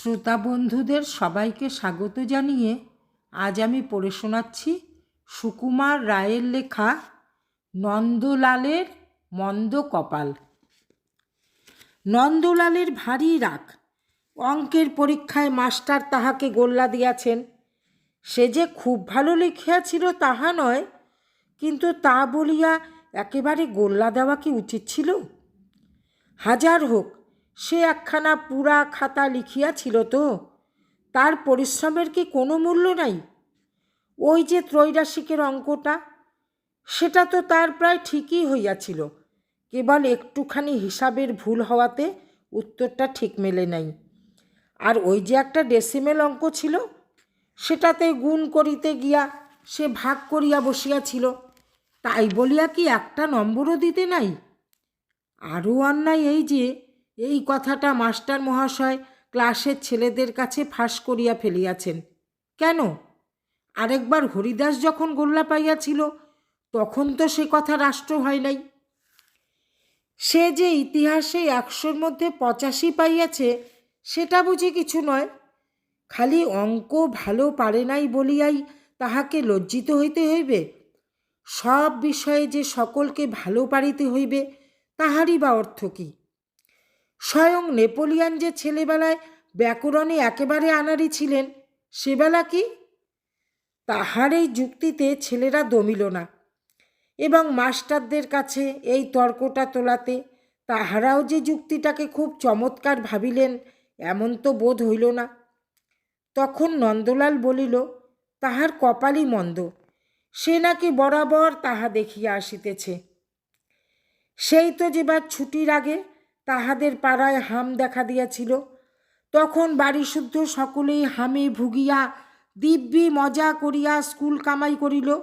শ্রোতা বন্ধুদের সবাইকে স্বাগত জানিয়ে আজ আমি পড়ে শোনাচ্ছি সুকুমার রায়ের লেখা নন্দলালের মন্দ কপাল। নন্দলালের ভারী রাগ। অঙ্কের পরীক্ষায় মাস্টার তাহাকে গোল্লা দিয়াছেন। সে যে খুব ভালো লিখিয়াছিল তাহা নয়, কিন্তু তা বলিয়া একেবারে গোল্লা দেওয়া কি উচিত ছিল? হাজার হোক সে একখানা পুরা খাতা লিখিয়াছিল তো, তার পরিশ্রমের কি কোনো মূল্য নাই? ওই যে ত্রৈরাসিকের অঙ্কটা, সেটা তো তার প্রায় ঠিকই হইয়াছিল, কেবল একটুখানি হিসাবের ভুল হওয়াতে উত্তরটা ঠিক মেলে নাই। আর ওই যে একটা ডেসিমেল অঙ্ক ছিল, সেটাতে গুণ করিতে গিয়া সে ভাগ করিয়া বসিয়াছিল, তাই বলিয়া কি একটা নম্বরও দিতে নাই? আরও অন্যায় এই যে এই কথাটা মাস্টার মহাশয় ক্লাসের ছেলেদের কাছে ফাঁস করিয়া ফেলিয়াছেন। কেন? আরেকবার হরিদাস যখন গোল্লা পাইয়াছিল, তখন তো সে কথা রাষ্ট্র হয় নাই। সে যে ইতিহাসে একশোর মধ্যে পঁচাশি পাইয়াছে, সেটা বুঝি কিছু নয়? খালি অঙ্ক ভালো পারে নাই বলিয়াই তাহাকে লজ্জিত হইতে হইবে? সব বিষয়ে যে সকলকে ভালো পারিতে হইবে, তাহারই বা অর্থ কী? স্বয়ং নেপোলিয়ান যে ছেলেবেলায় ব্যাকরণে একেবারে আনারি ছিলেন সেবেলা কি? তাহার এই যুক্তিতে ছেলেরা দমিল না এবং মাস্টারদের কাছে এই তর্কটা তোলাতে তাহারাও যে যুক্তিটাকে খুব চমৎকার ভাবিলেন, এমন তো বোধ হইল না। তখন নন্দলাল বলিল, তাহার কপালই মন্দ, সে নাকি বরাবর তাহা দেখিয়া আসিতেছে। সেই তো যেবার ছুটির আগে তাহাদের পাড়ায় হাম দেখা দিয়াছিল। তখন বাড়ি শুদ্ধ সকলেই হামে ভুগিয়া দিব্যি মজা করিয়া স্কুল কামাই করিল।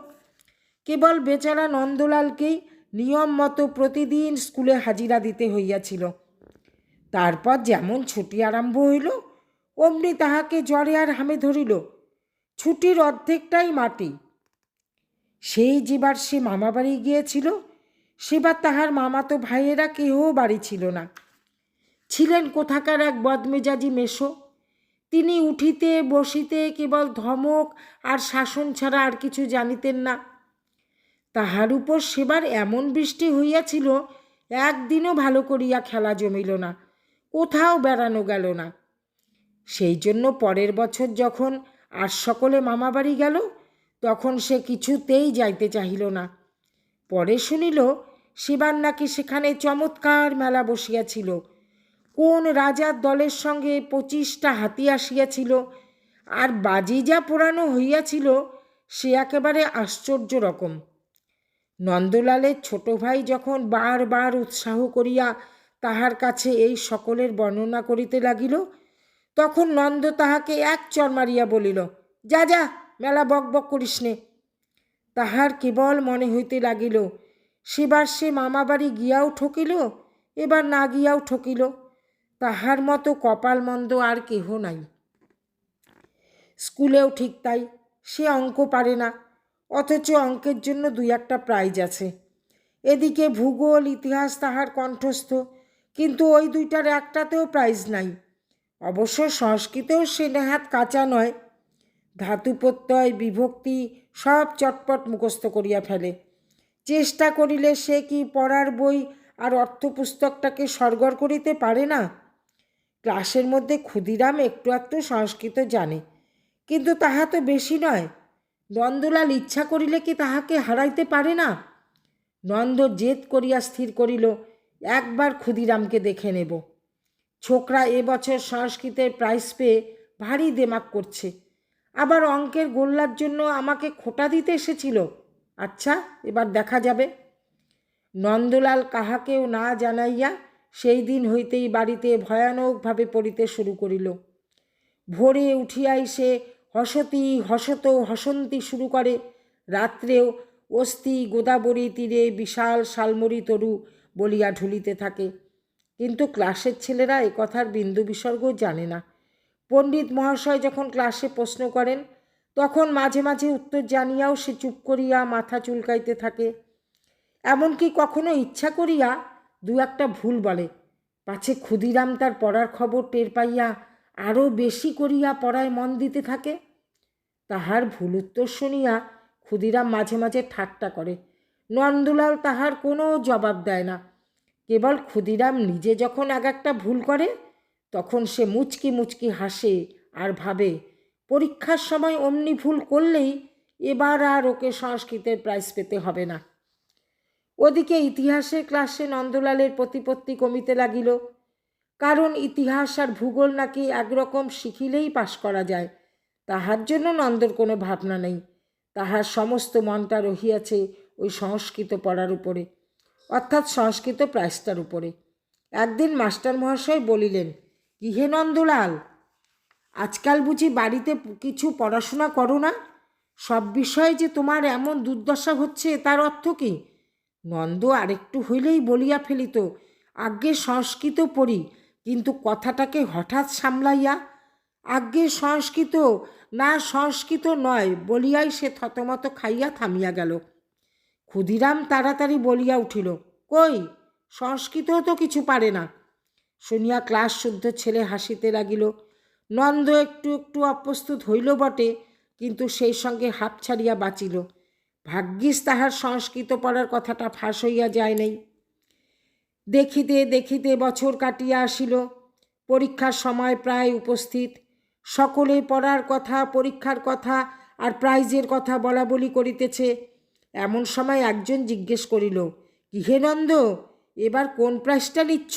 কেবল বেচারা নন্দলালকেই নিয়ম মতো প্রতিদিন স্কুলে হাজিরা দিতে হইয়াছিল। তারপর যেমন ছুটি আরম্ভ হইল, অমনি তাহাকে জ্বরে আর হামে ধরিল। ছুটির অর্ধেকটাই মাটি। সেই যেবার সে মামাবাড়ি গিয়েছিল সেবার তাহার মামাতো ভাইয়েরা কেহ বাড়ি ছিল না। ছিলেন কোথাকার এক বদমেজাজি মেশো তিনি উঠিতে বসিতে কেবল ধমক আর শাসন ছাড়া আর কিছু জানিতেন না। তাহার উপর সেবার এমন বৃষ্টি হইয়াছিল, একদিনও ভালো করিয়া খেলা জমিল না, কোথাও বেড়ানো গেল না। সেই জন্য পরের বছর যখন আর সকলে মামাবাড়ি গেল, তখন সে কিছুতেই যাইতে চাহিল না। পরে শুনিল শিবার নাকি সেখানে চমৎকার মেলা বসিয়াছিল। কোন রাজার দলের সঙ্গে পঁচিশটা হাতি আসিয়াছিল। আর বাজি যা পোড়ানো হইয়াছিল, সে একেবারে আশ্চর্য রকম। নন্দলালের ছোট ভাই যখন বারবার উৎসাহ করিয়া তাহার কাছে এই সকলের বর্ণনা করিতে লাগিল, তখন নন্দ তাহাকে এক চর মারিয়া বলিল, যা যা, মেলা বক বক করিস নে। তাহার কেবল মনে হইতে লাগিল সেবার সে মামাবাড়ি গিয়াও ঠকিল, এবার না গিয়াও ঠকিল। তাহার মতো কপাল মন্দ আর কেহ নাই। স্কুলেও ঠিক তাই, সে অঙ্ক পারে না, অথচ অঙ্কের জন্য দুই একটা প্রাইজ আছে। এদিকে ভূগোল, ইতিহাস তাহার কণ্ঠস্থ, কিন্তু ওই দুইটার একটাতেও প্রাইজ নাই। অবশ্য সংস্কৃতেও সে নেহাত কাঁচা নয়। ধাতু প্রত্যয় বিভক্তি সব চটপট মুখস্থ করিয়া ফেলে। চেষ্টা করিলে সে কি পড়ার বই আর অর্থপুস্তকটাকে সরগর করিতে পারে না? ক্লাসের মধ্যে ক্ষুদিরাম একটু একটু সংস্কৃত জানে, কিন্তু তাহা তো বেশি নয়। নন্দলাল ইচ্ছা করিলে কি তাহাকে হারাইতে পারে না? নন্দ জেদ করিয়া স্থির করিল, একবার ক্ষুদিরামকে দেখে নেব। ছোকরা এবছর সংস্কৃতের প্রাইজ পেয়ে ভারী দেমাক করছে। আবার অঙ্কের গোল্লার জন্য আমাকে খোটা দিতে এসেছিল। আচ্ছা এবার দেখা যাবে। নন্দলাল কাহাকেও না জানাইয়া সেই দিন হইতেই বাড়িতে ভয়ানকভাবে পড়িতে শুরু করিল। ভোরে উঠিয়াই সে হসতি হসত হসন্তি শুরু করে। রাত্রেও অস্থি গোদাবরী তীরে বিশাল শালমরি তরু বলিয়া ঢুলিতে থাকে। কিন্তু ক্লাসের ছেলেরা এ কথার বিন্দু বিসর্গ জানে না। পণ্ডিত মহাশয় যখন ক্লাসে প্রশ্ন করেন তখন মাঝে মাঝে উত্তর জানিয়াও সে চুপ করিয়া মাথা চুলকাইতে থাকে। এমনকি কখনো ইচ্ছা করিয়া দু একটা ভুল বলে। পাছে ক্ষুদিরাম তার পড়ার খবর টের পাইয়া আরও বেশি করিয়া পড়ায় মন দিতে থাকে। তাহার ভুল উত্তর শুনিয়া ক্ষুদিরাম মাঝে মাঝে ঠাট্টা করে। নন্দলাল তাহার কোনো জবাব দেয় না। কেবল ক্ষুদিরাম নিজে যখন এক একটা ভুল করে, তখন সে মুচকি মুচকি হাসে আর ভাবে পরীক্ষার সময় অমনি ভুল করলেই এবার আর ওকে সংস্কৃতের প্রাইজ পেতে হবে না। ওদিকে ইতিহাসের ক্লাসে নন্দলালের প্রতিপত্তি কমিতে লাগিল। কারণ ইতিহাস আর ভূগোল নাকি একরকম শিখিলেই পাশ করা যায়, তাহার জন্য নন্দর কোনো ভাবনা নেই। তাহার সমস্ত মনটা রহিয়াছে ওই সংস্কৃত পড়ার উপরে, অর্থাৎ সংস্কৃত প্রাইজটার উপরে। একদিন মাস্টার মহাশয় বলিলেন কি হে নন্দলাল আজকাল বুঝি বাড়িতে কিছু পড়াশোনা করো না? সব বিষয়ে যে তোমার এমন দুর্দশা হচ্ছে তার অর্থ কী? নন্দ আরেকটু হইলেই বলিয়া ফেলিত, আজ্ঞে সংস্কৃত পড়ি, কিন্তু কথাটাকে হঠাৎ সামলাইয়া? আজ্ঞে সংস্কৃত, না সংস্কৃত নয়, বলিয়াই সে থতমত খাইয়া থামিয়া গেল। ক্ষুদিরাম তাড়াতাড়ি বলিয়া উঠিল, কই, সংস্কৃতও তো কিছু পারে না? শুনিয়া ক্লাস শুদ্ধ ছেলে হাসিতে লাগিল নন্দ একটু একটু অপ্রস্তুত হইল বটে, কিন্তু সেই সঙ্গে হাঁপ ছাড়িয়া বাঁচিল। ভাগ্যিস তাহার সংস্কৃত পড়ার কথাটা ফাঁস হইয়া যায় নাই। দেখিতে দেখিতে বছর কাটিয়া আসিল, পরীক্ষার সময় প্রায় উপস্থিত। সকলে পড়ার কথা, পরীক্ষার কথা আর প্রাইজের কথা বলা বলি করিতেছে। এমন সময় একজন জিজ্ঞেস করিল কি হে নন্দ, এবার কোন প্রাইজটা নিচ্ছ?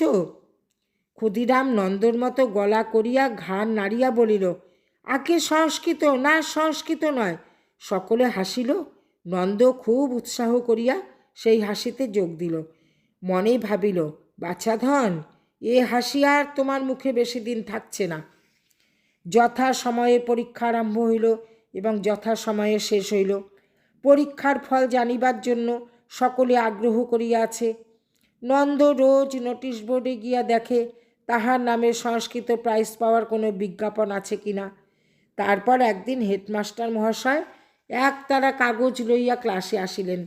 ক্ষুদিরাম নন্দর মতো গলা করিয়া ঘাড় নাড়িয়া বলিল আগে সংস্কৃত? না, সংস্কৃত নয়। সকলে হাসিল। নন্দ খুব উৎসাহ করিয়া সেই হাসিতে যোগ দিল। মনে ভাবিল বাছাধন এ হাসি আর তোমার মুখে বেশি দিন থাকছে না। যথা সময়ে পরীক্ষা আরম্ভ হইল এবং যথা সময়ে শেষ হইল। পরীক্ষার ফল জানিবার জন্য সকলে আগ্রহ করিয়া আছে নন্দ রোজ নোটিশ বোর্ডে গিয়া দেখে তাহার নামে সংস্কৃত প্রাইজ পাওয়ার কোনো বিজ্ঞাপন আছে কিনা তারপর একদিন হেডমাস্টার মহাশয় এক তারা কাগজ লইয়া ক্লাসে আসিলেন।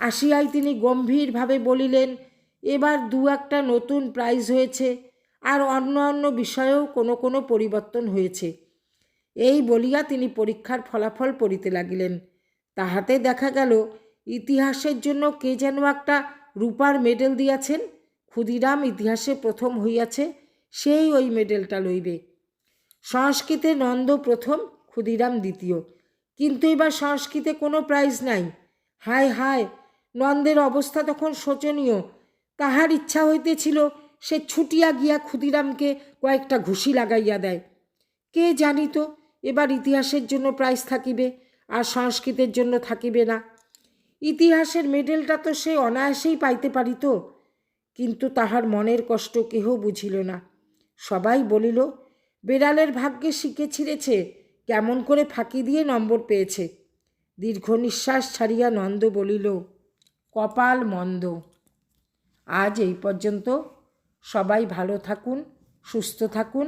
আসিয়াই তিনি গম্ভীরভাবে বলিলেন, এবার দু একটা নতুন প্রাইজ হয়েছে আর অন্য অন্য বিষয়েও কোনো কোনো পরিবর্তন হয়েছে। এই বলিয়া তিনি পরীক্ষার ফলাফল পড়িতে লাগিলেন। তাহাতে দেখা গেল, ইতিহাসের জন্য কে যেন একটা রূপার মেডেল দিয়াছেন। ক্ষুদিরাম ইতিহাসে প্রথম হইয়াছে সেই ওই মেডেলটা লইবে। সংস্কৃতে নন্দ প্রথম, ক্ষুদিরাম দ্বিতীয়। কিন্তু এবার সংস্কৃতে কোনো প্রাইজ নাই। হায় হায়, নন্দের অবস্থা তখন শোচনীয়। তাহার ইচ্ছা হইতেছিল সে ছুটিয়া গিয়া ক্ষুদিরামকে কয়েকটা ঘুষি লাগাইয়া দেয়। কে জানিত, এবার ইতিহাসের জন্য প্রাইজ থাকিবে আর সংস্কৃতের জন্য থাকিবে না। ইতিহাসের মেডেলটা তো সে অনায়াসেই পাইতে পারিত। কিন্তু তাহার মনের কষ্ট কেহ বুঝিল না। সবাই বলিল, বেড়ালের ভাগ্যে শিখে ছিঁড়েছে, কেমন করে ফাঁকি দিয়ে নম্বর পেয়েছে? দীর্ঘ নিঃশ্বাস ছাড়িয়া নন্দ বলিল, কপাল মন্দ। আজ এই পর্যন্ত সবাই ভালো থাকুন, সুস্থ থাকুন